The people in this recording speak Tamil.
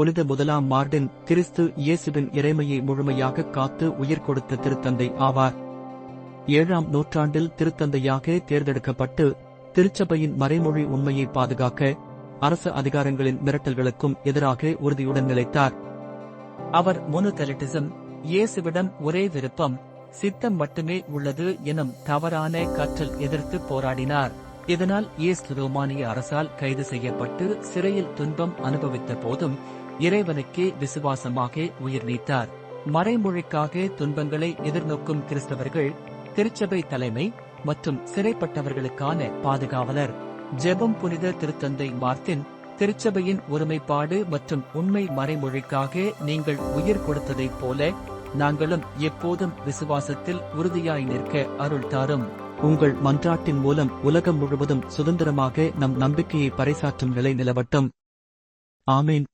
புனித முதலாம் மார்டின் கிறிஸ்து இயேசுவின் இறைமையை முழுமையாக காத்து உயிர் கொடுத்த திருத்தந்தை ஆவார். ஏழாம் நூற்றாண்டில் திருத்தந்தையாக தேர்ந்தெடுக்கப்பட்டு திருச்சபையின் மறைமொழி உண்மையை பாதுகாக்க அரசு அதிகாரங்களின் மிரட்டல்களுக்கும் எதிராக உறுதியுடன் நிலைத்தார். அவர் மோனோதலிட்டிசம் இயேசுவிடம் ஒரே விருப்பம் சித்தம் மட்டுமே உள்ளது எனும் தவறான கற்றல் எதிர்த்து போராடினார். இதனால் இயேசு ரோமானிய அரசால் கைது செய்யப்பட்டு சிறையில் துன்பம் அனுபவித்த போதும் இறைவனுக்கே விசுவாசமாக உயிர் நீத்தார். மறைமொழிக்காக துன்பங்களை எதிர்நோக்கும் கிறிஸ்தவர்கள் திருச்சபை தலைமை மற்றும் சிறைப்பட்டவர்களுக்கான பாதுகாவலர். ஜெபம் புனித திருத்தந்தை மார்த்தின் திருச்சபையின் ஒருமைப்பாடு மற்றும் உண்மை மறைமொழிக்காக நீங்கள் உயிர் கொடுத்ததைப் போல நாங்களும் எப்போதும் விசுவாசத்தில் உறுதியாய் நிற்க அருள் தாரும். உங்கள் மன்றாட்டின் மூலம் உலகம் முழுவதும் சுதந்திரமாக நம் நம்பிக்கையை பறைசாற்றும் நிலை நிலவட்டும். ஆமீன்.